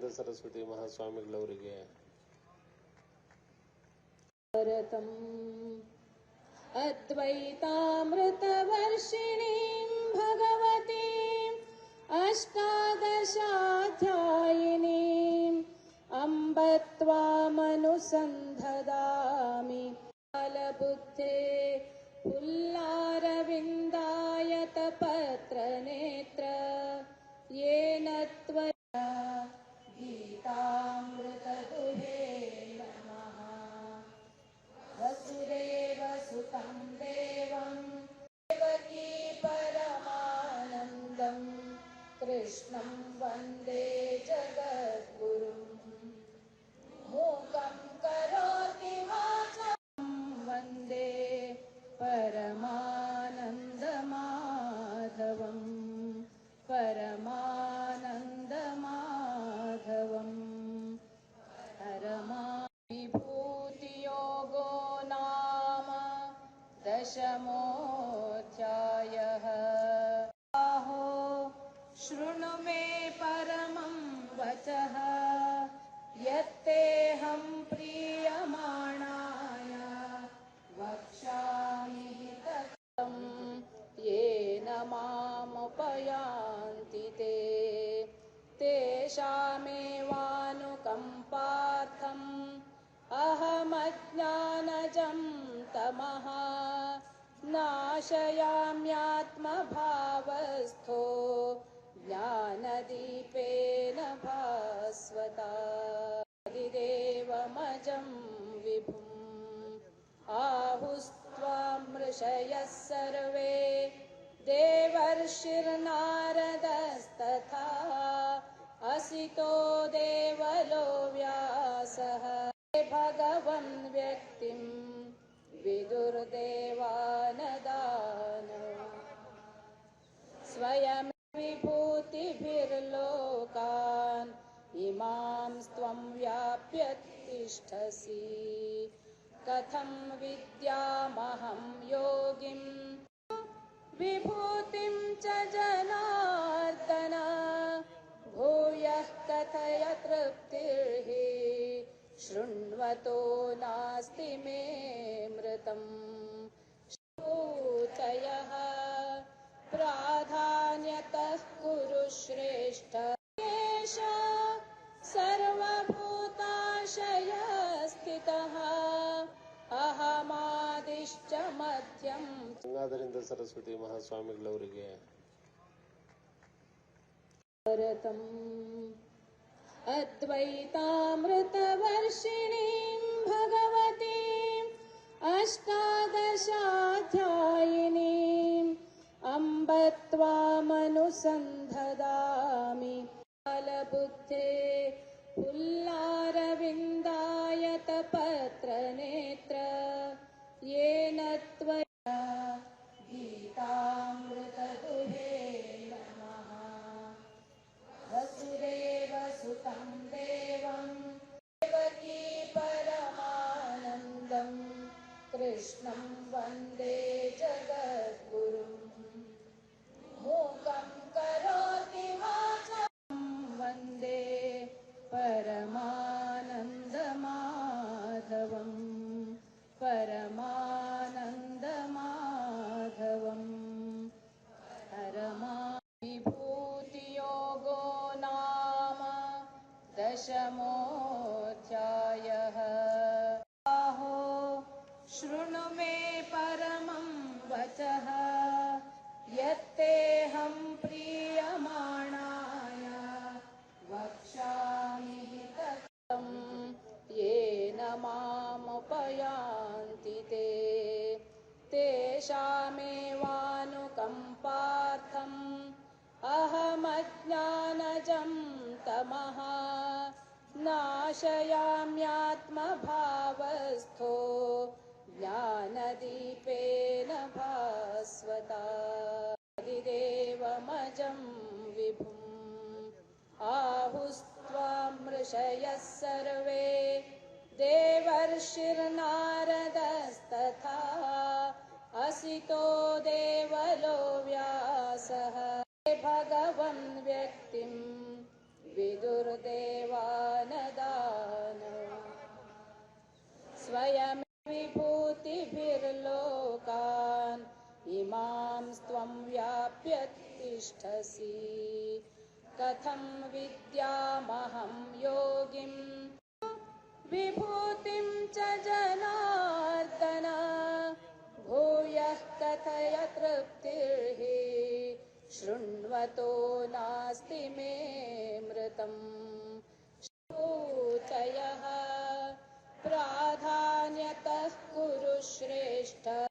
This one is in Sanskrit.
ಗಂಗಾಧರೇಂದ್ರ ಸರಸ್ವತಿ ಮಹಾಸ್ವಾಮಿಗಳವರಿಗೆ भरतम् अद्वैतामृतवर्षिणीं भगवतीम् अष्टादशाध्यायिनीम् अम्ब नाशयाम्यात्मभावस्थो ज्ञानदीपेन भास्वता। देवमजं विभुम् आहुस्त्वामृषयः सर्वे देवर्षिर्नारदस्तथा। असितो इमां त्वं व्याप्य तिष्ठसि कथं विद्यामहं योगिम् विभूतिं च जनार्दन। भूयः कथय तृप्तिर्हि शृण्वतो नास्ति मे मृतम्। सूचयः प्राधान्यतः कुरु श्रेष्ठ मध्यम् ಗಂಗಾಧರೇಂದ್ರ ಸರಸ್ವತಿ ಮಹಾಸ್ವಾಮಿಗಳವರಿಗೆ भरतम् अद्वैतामृतवर्षिणीं भगवतीम् अष्टादशाध्यायिनीम् अम्ब त्वामनुसन्धदामि कालबुद्धे पुल्लारविन्दायतपत्रनेत्र दशमोऽध्यायः। आहो शृणु मे परमं वचः। यत्तेऽहं प्रीयमाणाय वक्ष्यामि हितम् येन मामुपयान्ति ते। तेषामेवानुकम्पार्थम् अहमज्ञानजं तमः नाशयाम्यात्मभावस्थो ज्ञानदीपेन भास्वता। देवमजं विभुम्। आहुस्त्वामृषयः सर्वे देवर्षिर्नारदस्तथा असितो देवलो व्यासः। भगवन् व्यक्तिं व्याप्य तिष्ठसि कथं विद्यामहं योगिम् विभूतिं च जनार्दन। भूयः कथय तृप्तिर्हि शृण्वतो नास्ति मे मृतम्। सूचयः प्राधान्यतः कुरु श्रेष्ठ